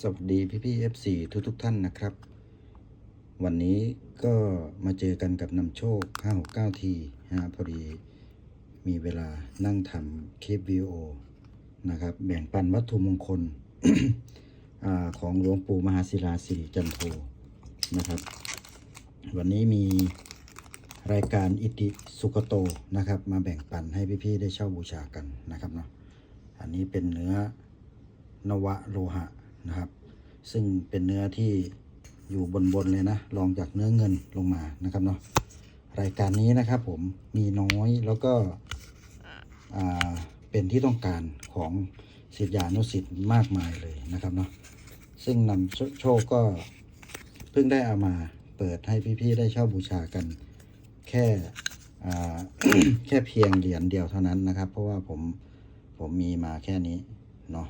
สวัสดีพี่พี่ FC ทุกทุกท่านนะครับ วันนี้ก็มาเจอกันกับนำโชค 569 ทีนะฮะพอดีมีเวลานั่งทำคลิปวิดีโอนะครับ แบ่งปันวัตถุมงคลอของหลวงปู่มหาศิลาสิริจันโทนะครับ วันนี้มีรายการอิติสุกโตนะครับ มาแบ่งปันให้พี่ๆได้เช่าบูชากันนะครับเนาะอันนี้เป็นเนื้อนวะโลหะ นะครับ ซึ่งเป็นเนื้อที่อยู่บนบนเลยนะรองจากเนื้อเงินลงมานะครับเนาะรายการนี้นะครับผมมีน้อยแล้วก็เป็นที่ต้องการของศิษยานุศิษย์มากมายเลยนะครับเนาะซึ่งนำโชคก็เพิ่งได้เอามาเปิดให้พี่ๆได้เช่าบูชากันแค่แค่เพียงเหรียญเดียวเท่านั้นนะครับ เพราะว่าผมผมมีมาแค่นี้เนาะ